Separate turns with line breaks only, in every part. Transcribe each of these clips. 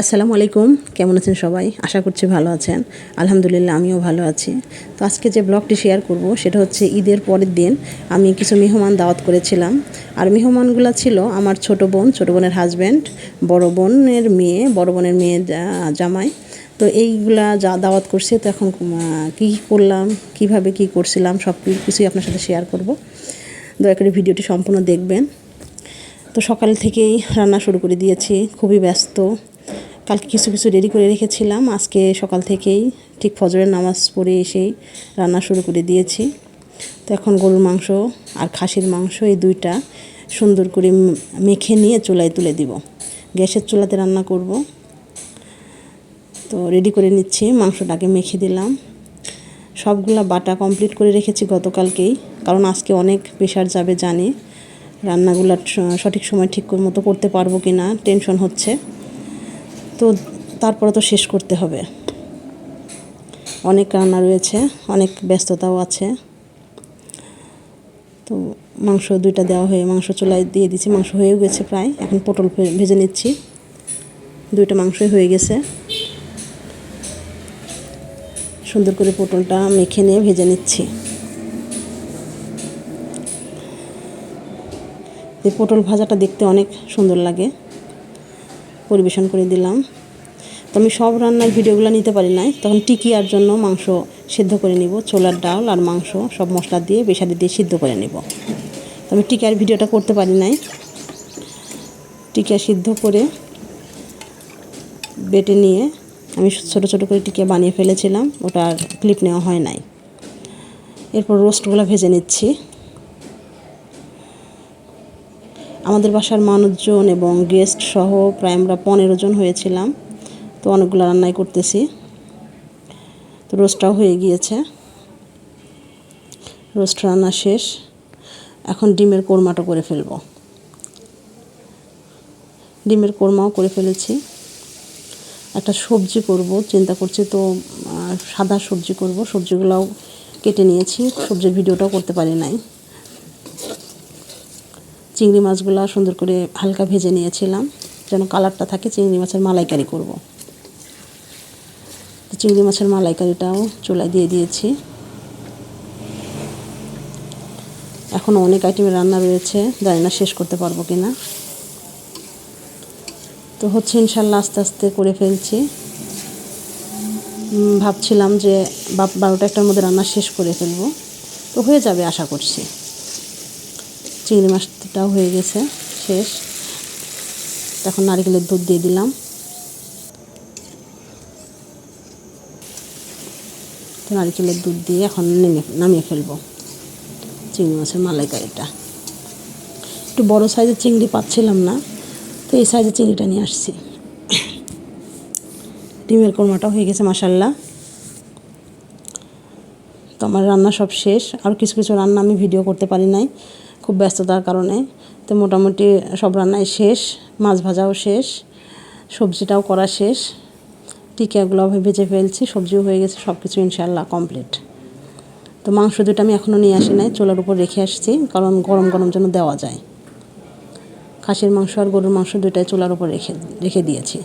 আসসালামু আলাইকুম। কেমন আছেন সবাই? আশা করছি ভালো আছেন। আলহামদুলিল্লাহ, আমিও ভালো আছি। তো আজকে যে ব্লগটি শেয়ার করব, সেটা হচ্ছে ঈদের পরের দিন। আমি কিছু মেহমান দাওয়াত করেছিলাম। আর মেহমানগুলো ছিল আমার ছোট বোন, ছোট বোনের হাজব্যান্ড বড় বোনের মেয়ে, বড় বোনের মেয়ে জামাই। তো এইগুলা যা দাওয়াত করছে, তো এখন কী করলাম, কীভাবে কি করছিলাম, সব কিছুই আপনার সাথে শেয়ার করব। দয়া করে ভিডিওটি সম্পূর্ণ দেখবেন। তো সকাল থেকেই রান্না শুরু করে দিয়েছি। খুবই ব্যস্ত। কালকে কিছু কিছু রেডি করে রেখেছিলাম। আজকে সকাল থেকেই ঠিক ফজরের নামাজ পড়ে এসেই রান্না শুরু করে দিয়েছি। তো এখন গরুর মাংস আর খাসির মাংস এই দুইটা সুন্দর করে মেখে নিয়ে চুলায় তুলে দিব। গ্যাসের চুলাতে রান্না করব। তো রেডি করে নিচ্ছি, মাংসটাকে মেখে দিলাম। সবগুলা বাটা কমপ্লিট করে রেখেছি গতকালকেই, কারণ আজকে অনেক প্রেশার যাবে জানি। রান্নাগুলো সঠিক সময় ঠিক মতো করতে পারব কি না টেনশন হচ্ছে। তো তারপরে তো শেষ করতে হবে। অনেক রান্না রয়েছে, অনেক ব্যস্ততাও আছে। তো মাংস দুইটা দেওয়া হয়ে, মাংস চুলায় দিয়ে দিচ্ছি মাংস হয়েও গেছে প্রায়। এখন পটল ভেজে নিচ্ছি। দুইটা মাংসই হয়ে গেছে। সুন্দর করে পটলটা মেখে নিয়ে ভেজে নিচ্ছি। পটল ভাজাটা দেখতে অনেক সুন্দর লাগে। পরিবেশন করে দিলাম। তো আমি সব রান্নার ভিডিওগুলো নিতে পারি নাই। তখন টিকিয়ার জন্য মাংস সিদ্ধ করে নিব, ছোলার ডাল আর মাংস সব মশলা দিয়ে বেসারি দিয়ে সিদ্ধ করে নিব। তো আমি টিকিয়ার ভিডিওটা করতে পারি নাই। টিকিয়া সিদ্ধ করে বেটে নিয়ে আমি ছোট ছোট করে টিকিয়া বানিয়ে ফেলেছিলাম ওটা ক্লিপ নেওয়া হয় নাই। এরপর রোস্টগুলো ভেজে নিচ্ছি। আমাদের বাসার মানুষজন এবং গেস্ট সহ প্রায় আমরা পনেরো জন হয়েছিলাম। তো অনেকগুলো রান্নাই করতেছি। তো রোস্টটাও হয়ে গিয়েছে। রোস্ট রান্না শেষ। এখন ডিমের কোরমাটা করে ফেলব। ডিমের কোরমাও করে ফেলেছি। একটা সবজি করব, চিন্তা করছি তো সাদা সবজি করব। সবজিগুলোও কেটে নিয়েছি। সবজির ভিডিওটাও করতে পারি নাই। চিংড়ি মাছগুলো সুন্দর করে হালকা ভেজে নিয়েছিলাম, যেন কালারটা থাকে, চিংড়ি মাছের মালাইকারি করব। চিংড়ি মাছের মালাইকারিটাও চুলায় দিয়ে দিয়েছি। এখনও অনেক আইটেমের রান্না রয়েছে, জানি না শেষ করতে পারব কি না তো হচ্ছে ইনশাল্লাহ আস্তে আস্তে করে ফেলছি। ভাবছিলাম যে বারোটা একটার মধ্যে রান্না শেষ করে ফেলব। তো হয়ে যাবে আশা করছি। চিংড়ি মাছটাও হয়ে গেছে, শেষ। এখন নারিকেলের দুধ দিয়ে দিলাম। তো নারিকেলের দুধ দিয়ে এখন নেমে নামিয়ে ফেলব চিংড়ি মাছের মালাইকারিটা। একটু বড় সাইজের চিংড়ি পাচ্ছিলাম না, তো এই সাইজের চিংড়িটা নিয়ে আসছি। ডিমের কোরমাটাও হয়ে গেছে মাসাল্লাহ তো আমার রান্না সব শেষ। আর কিছু কিছু রান্না আমি ভিডিও করতে পারি নাই। খুব ব্যস্ততার কারণে। তো মোটামুটি সব রান্নাই শেষ, মাছ ভাজাও শেষ, সবজিটাও করা শেষ। টিকিয়াগুলো ভেজে ফেলছি, সবজিও হয়ে গেছে সব কিছু ইনশাল্লাহ কমপ্লিট তো মাংস দুটো আমি এখনও নিয়ে আসি নাই, চুলার উপর রেখে আসছি, কারণ গরম গরম যেন দেওয়া যায়। খাসির মাংস আর গরুর মাংস দুইটাই চুলার উপর রেখে রেখে দিয়েছি।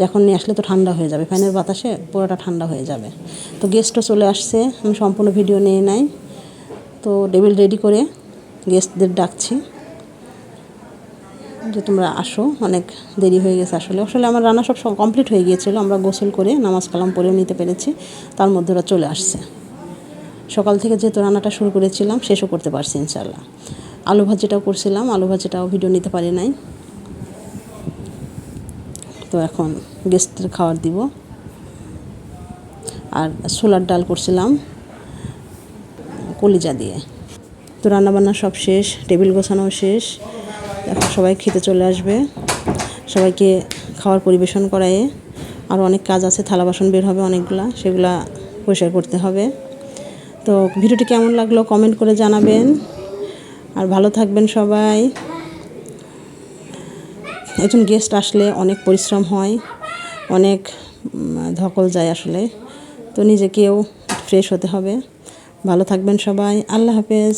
যখন নিয়ে আসলে তো ঠান্ডা হয়ে যাবে, ফ্যানের বাতাসে পুরোটা ঠান্ডা হয়ে যাবে। তো গেস্টও চলে আসছে, আমি সম্পূর্ণ ভিডিও নিয়ে নাই। তো টেবিল রেডি করে গেস্টদের ডাকছি। যে তোমরা আসো, অনেক দেরি হয়ে গেছে আসলে। আসলে আমার রান্না সব কমপ্লিট হয়ে গিয়েছিল, আমরা গোসল করে নামাজ কালাম পরেও নিতে পেরেছি, তার মধ্যে ওরা চলে আসছে। সকাল থেকে যেহেতু রান্নাটা শুরু করেছিলাম, শেষও করতে পারছি ইনশাল্লাহ আলু ভাজিটাও করছিলাম, আলু ভাজিটাও ভিডিও নিতে পারি নাই। তো এখন গেস্টদের খাবার দিব। আর ছোলার ডাল করছিলাম, কলিজা দিয়ে। তো রান্নাবান্না সব শেষ, টেবিল গোছানোও শেষ। এখন সবাই খেতে চলে আসবে। সবাইকে খাওয়ার পরিবেশন করায় আর অনেক কাজ আছে, থালা বাসন বের হবে অনেকগুলা, সেগুলা পরিষ্কার করতে হবে। তো ভিডিওটি কেমন লাগল কমেন্ট করে জানাবেন। আর ভালো থাকবেন সবাই। একজন গেস্ট আসলে অনেক পরিশ্রম হয়, অনেক ধকল যায় আসলে। তো নিজেকেও ফ্রেশ হতে হবে। ভালো থাকবেন সবাই। আল্লাহ হাফেজ।